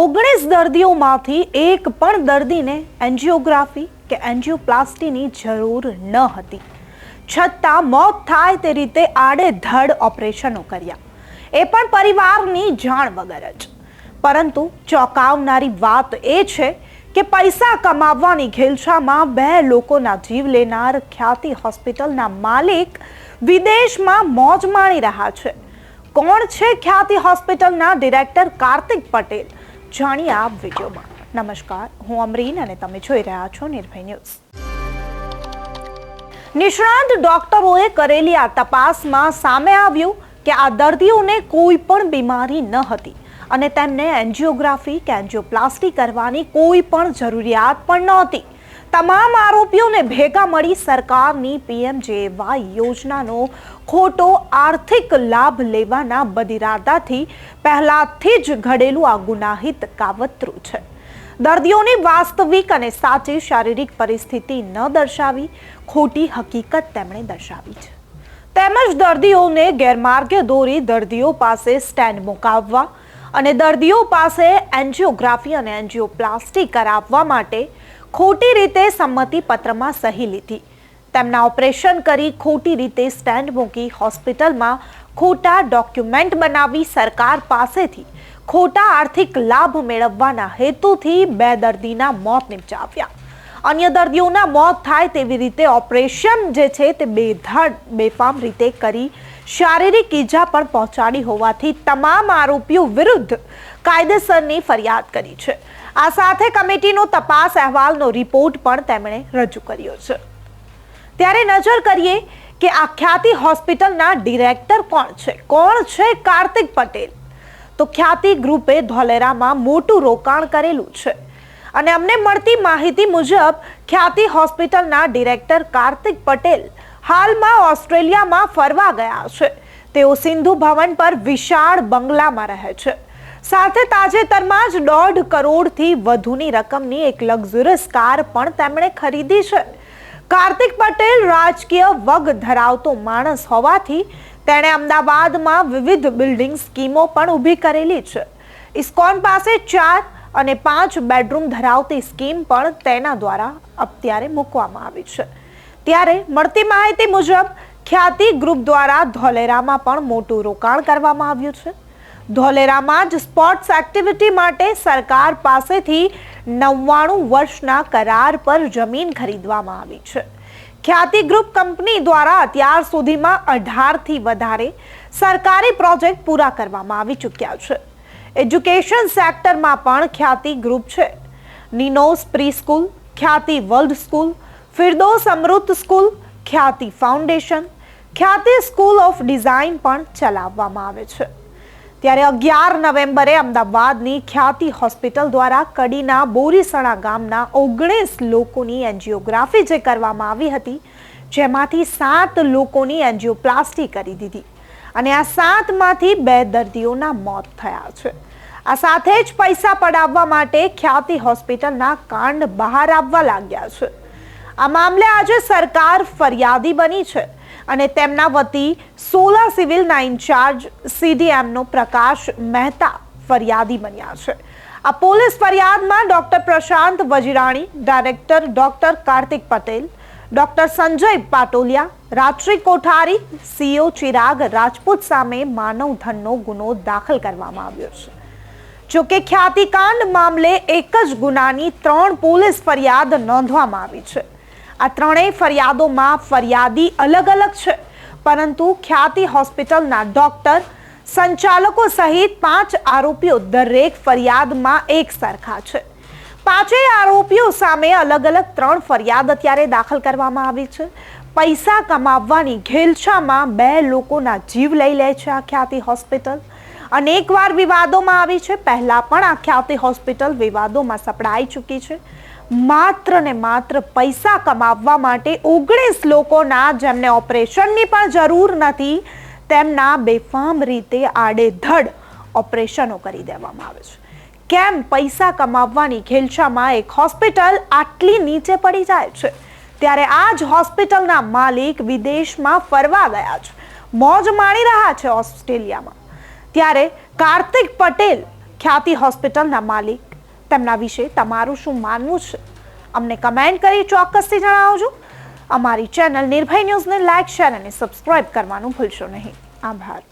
ઓગણીસ દર્દીઓમાંથી એક પણ દર્દીને એન્જિયોગ્રાફી કે એન્જિયોપ્લાસ્ટીની જરૂર ન હતી. છતાં મોત થાય તે રીતે આડેધડ ઓપરેશનો કર્યા. એ પણ પરિવારની જાણ વગર જ. પરંતુ ચોંકાવનારી વાત એ છે કે પૈસા કમાવવાની ઘેલછામાં બે લોકોના જીવ લેનાર ખ્યાતિ હોસ્પિટલના માલિક વિદેશમાં મોજ માણી રહ્યા છે. કોણ છે ખ્યાતિ હોસ્પિટલના ડિરેક્ટર કાર્તિક પટેલ? જાણીએ આ વિડીયોમાં. નમસ્કાર, હું અમરીન અને તમે જોઈ રહ્યા છો નિર્ભય ન્યૂઝ. નિષ્ણાંત ડોક્ટરોએ કરેલી આ તપાસમાં સામે આવ્યું કે આ દર્દીઓને કોઈ પણ બીમારી ન હતી અને તેમને એન્જિયોગ્રાફી કે એન્જિયોપ્લાસ્ટી કરવાની કોઈ પણ જરૂરિયાત પણ નહોતી. તમામ આરોપીઓને ભેગા મળી સરકારની પીએમજેવાય યોજનાનો ખોટો આર્થિક લાભ લેવાના બદિરાદાથી પહેલાથી જ ઘડેલું આ ગુનાહિત કાવતરું છે. દર્દીઓની વાસ્તવિક અને સાચી શારીરિક પરિસ્થિતિ ન દર્શાવી, ખોટી હકીકત તેમણે દર્શાવી છે. તેમજ દર્દીઓને ગેરમાર્ગે દોરી દર્દીઓ પાસે સ્ટેન્ડ મુકાવવા અને દર્દીઓ પાસે એન્જિયોગ્રાફી અને એન્જિયોપ્લાસ્ટી કરાવવા માટે ખોટી રીતે સંમતિ પત્રમાં સહી લીધી. તેમના ઓપરેશન કરી ખોટી રીતે સ્ટેન્ડ મૂકી હોસ્પિટલમાં ખોટા ડોક્યુમેન્ટ બનાવી સરકાર પાસેથી ખોટા આર્થિક લાભ મેળવવાના હેતુથી બે દર્દીના મોત નિપજાવ્યા. અન્ય દર્દીઓના મોત થાય તેવી રીતે ઓપરેશન જે છે તે બેધાડ બેફામ રીતે કરી શારીરિક ઈજા પણ પહોંચાડી હોવાથી તમામ આરોપીઓ વિરુદ્ધ કાયદેસરની ફરિયાદ કરી છે. આ સાથે કમિટીનો તપાસ અહેવાલનો રિપોર્ટ પણ તેમણે રજૂ કર્યો છે. ત્યારે નજર કરીએ કે આ ખ્યાતિ હોસ્પિટલના ડિરેક્ટર કોણ છે? કોણ છે કાર્તિક પટેલ? તો ખ્યાતિ ગ્રુપે ધોલેરામાં મોટું રોકાણ કરેલું છે. અને અમને મળતી માહિતી મુજબ, ખ્યાતિ હોસ્પિટલના ડિરેક્ટર કાર્તિક પટેલ હાલમાં ઓસ્ટ્રેલિયામાં ફરવા ગયા છે. તેઓ સિંધુ ભવન પર વિશાળ બંગલામાં રહે છે. સાથે તાજેતરમાં જ દોઢ કરોડથી વધુની રકમની એક લક્ઝુરિયસ કાર પણ તેમણે ખરીદી છે. કાર્તિક પટેલ રાજકીય વગ ધરાવતો માણસ હોવાથી તેણે અમદાવાદમાં વિવિધ બિલ્ડિંગ સ્કીમો પણ ઊભી કરેલી છે. ઇસ્કોન પાસે ચાર અને પાંચ બેડરૂમ ધરાવતી સ્કીમ પણ તેના દ્વારા અત્યારે મૂકવામાં આવી છે. ત્યારે મળતી માહિતી મુજબ, ખ્યાતિ ગ્રુપ દ્વારા ધોલેરામાં પણ મોટું રોકાણ કરવામાં આવ્યું છે. ધોલેરામાં જ સ્પોર્ટ્સ એક્ટિવિટી માટે સરકાર પાસેથી નવ્વાણું વર્ષના કરાર પર જમીન ખરીદવામાં આવી છે. ખ્યાતિ ગ્રુપ કંપની દ્વારા અત્યાર સુધીમાં અઢારથી વધારે સરકારી પ્રોજેક્ટ પૂરા કરવામાં આવી ચૂક્યા છે. એજ્યુકેશન સેક્ટરમાં પણ ખ્યાતિ ગ્રુપ છે. Ninos pre school, Khyati world school Firdos Amrut school, Khyati foundation. Khyati school of design પણ ચલાવવામાં આવે છે. ત્યારે અગિયાર નવેમ્બરે અમદાવાદની ખ્યાતિ હોસ્પિટલ દ્વારા કડીના બોરીસણા ગામના ઓગણીસ લોકોની એન્જિયોગ્રાફી જે કરવામાં આવી હતી, જેમાંથી સાત લોકોની એન્જિયોપ્લાસ્ટી કરી દીધી અને આ સાતમાંથી બે દર્દીઓના મોત થયા છે. આ સાથે જ પૈસા પડાવવા માટે ખ્યાતિ હોસ્પિટલના કાંડ બહાર આવવા લાગ્યા છે. આ મામલે આજે સરકાર ફરિયાદી બની છે અને તેમના વતી સોલા સિવિલના ઇન્ચાર્જ સીડીએમનો પ્રકાશ મહેતા ફરિયાદી બન્યા છે. આ પોલીસ ફરિયાદમાં doctor Prashant Vazirani, director doctor Kartik Patel, doctor Sanjay Patolia, Ratri Kothari, CO Chirag Rajput સામે માનવ ધનનો ગુનો દાખલ કરવામાં આવ્યો છે. જોકે ખ્યાતિકાંડ મામલે એક જ ગુનાની ત્રણ પોલીસ ફરિયાદ નોંધવામાં આવી છે. આ ત્રણેય ફરિયાદોમાં ફરિયાદી અલગ અલગ છે. પરંતુ ખ્યાતિ હોસ્પિટલના ડોક્ટર, સંચાલકો સહિત પાંચ આરોપીઓ દરેક ફરિયાદમાં એક સરખા છે. પાંચેય આરોપીઓ સામે અલગ અલગ ત્રણ ફરિયાદ અત્યારે દાખલ કરવામાં આવી છે. પૈસા કમાવવાની ઘેલછામાં બે લોકોના જીવ લઈ લે છે આ ખ્યાતિ હોસ્પિટલ. અનેકવાર વિવાદોમાં આવી છે. પહેલાં પણ આ ખ્યાતિ હોસ્પિટલ વિવાદોમાં સપડાઈ ચૂકી છે. માત્ર ને માત્ર પૈસા કમાવવા માટે ઓગણીસ લોકોના જેમને ઓપરેશનની પણ જરૂર નથી, તેમના બેફામ રીતે આડેધડ ઓપરેશનો કરી દેવામાં આવે છે. કેમ પૈસા કમાવવાની ખેલછામાં એક હોસ્પિટલ આટલી નીચે પડી જાય છે? ત્યારે આ જ હોસ્પિટલના માલિક વિદેશમાં ફરવા ગયા છે. મોજ માણી રહ્યા છે ઓસ્ટ્રેલિયામાં. ત્યારે કાર્તિક પટેલ ખ્યાતિ હોસ્પિટલના માલિક તેમના વિશે તમારું શું માનવું છે? અમને કમેન્ટ કરી ચોક્કસથી જણાવજો. અમારી ચેનલ નિર્ભય ન્યૂઝને લાઇક શેર અને સબસ્ક્રાઇબ કરવાનું ભૂલશો નહીં. આભાર.